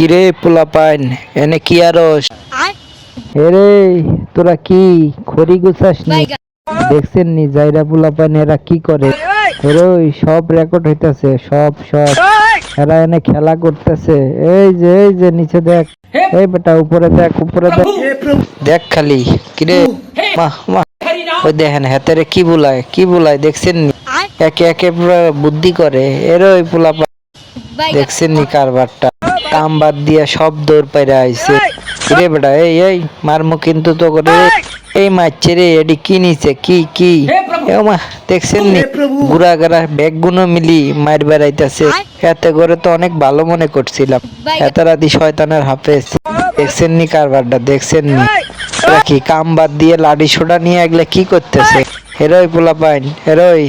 কিরে পোলা পাইন এনে কি আরস? এরে তোরা কি খড়ি গুছাস নি দেখছেন নি জাইরা পোলা পাইন এরা কি করে? এরে ওই সব রেকর্ড হইতাছে সব সব। এরা এনে খেলা করতেছে। এই যে এই যে নিচে দেখ। এই বেটা উপরে দেখ উপরে দেখ। দেখ খালি কিরে? মা মা। ওই দেখেন হাতেরে কি বুলায় কি বুলায় দেখছেন নি একে একে পুরো বুদ্ধি করে। এর ওই পোলা পাইন দেখছেন নি কারবারটা? কাম বাদ দিয়া সব দৌড় পাইরা আইছে। রে বেটা এই এই মারমু কিন্তু তো করে এই। মারছে রে এডি কি নিছে কি কি? মা দেখছেন নি? গুড়া গাড়া ব্যাগ গুনো মিলি মার বেড়াইতেছে। এতে করে তো অনেক ভালো মনে করছিলাম। এত রাতি শয়তানের হাফেজ। দেখছেন নি কারবারটা? দেখছেন নি? কি কাম বাদ দিয়ে লাডি সোডা নিয়ে এগুলা কি করতেছে? হেরোই পোলা পাইন হেরোই।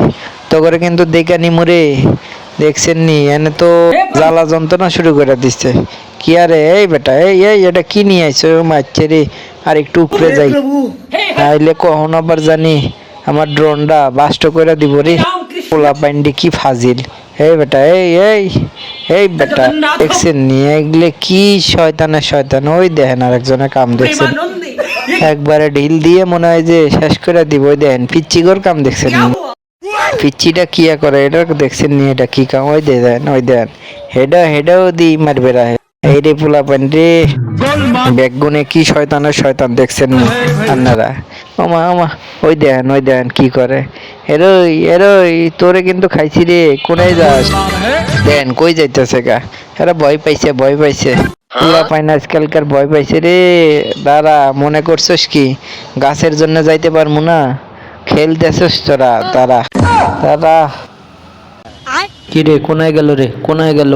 তো করে কিন্তু দেখা নিমুরে দেখছেন নি এনে তো জ্বালা যন্ত্রণা শুরু করে দিচ্ছে। কি আরে এই বেটা এই এই এটা কি নিয়ে আইছো? মারছে রে। আর একটু উপরে যাই। আইলে কখন আবার জানি। আমার ড্রোনটা বাস্ট করে দিব রে। পোলা পাইন্ডি কি ফাজিল। এই বেটা এই এই এই বেটা দেখছেন নি এগুলো কি শয়তানে শয়তান? ওই দেখেন আর একজনের কাম দেখছেন। একবারে ঢিল দিয়ে মনে হয় যে শেষ করে দিব। ওই দেখেন পিচ্চিগর কাম দেখছেন নি পিচ্চিটা কিয়া করে? এটা দেখছেন নি, এটা কি কাম? ওই দেন ওই দেন। হেডা, হেডাও দি মারবে রা। এই রে পোলা পান রে। বেগুনে কি শয়তানের শয়তান দেখছেন আপনারা? ওমা ওমা, ওই দেন ওই দেন, কি করে? এরই এরই তোরে কিন্তু খাইছি রে, কোনায় যাস? দেন, কই যাইতেছে গা? এরা ভয় পাইছে ভয় পাইছে। পোলা পাইন আজকালকার ভয় পাইছে রে। দাঁড়া, মনে করছস কি? গাছের জন্য যাইতে পারব না? খেলতেছিস তোরা তারা। তারা। কিরে কোনায় গেল রে? কোনায় গেল?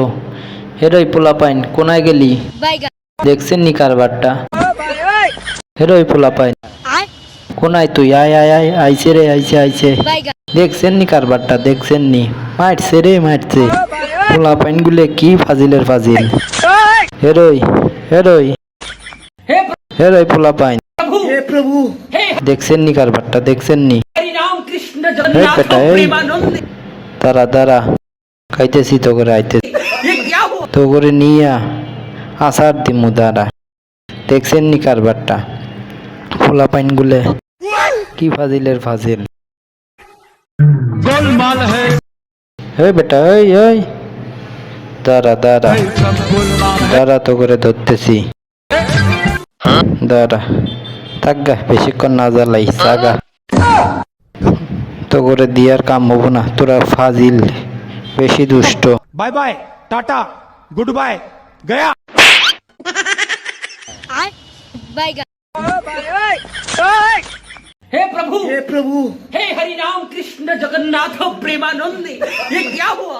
হেরোই পোলা পাইন কোনায় গেলি? দেখছেন নি কারবারটা? হেরোই পোলা পাইন কোনায় তুই? আয় আয় আয়। আইছে রে আইছে আইছে। দেখছেন নি কারবারটা? দেখছেন নি? মারছে রে মাইটছে পোলা পাইন গুলে কি ফাজিলের ফাজিল? হেরোই হেরোই। হেরোই পোলা পাইন দেখছেন নি কারবারটা? দেখছেন নি? তারা দাঁড়া খাইতেছি তো করে আইতেছি তো করে নিয়া আসার দিমু দাঁড়া। দেখছেন নি কারবারটা? খোলা পাইন গুলে। কি ফাজিলের ফাজিল? গোলমাল হে। বেটা ওই এই। দাঁড়া দাঁড়া। দাঁড়া তো করে ধরতেছি। দাঁড়া। থাক গা বেশিক্ষণ না জ্বালাই সাগা করে দিয়ার কাম হবো না তোরা ফাজিল বেশি দুষ্ট bye bye tata goodbye गया हे प्रभु हे प्रभु हे हरि राम कृष्ण जगन्नाथ प्रेमानंद ये क्या हुआ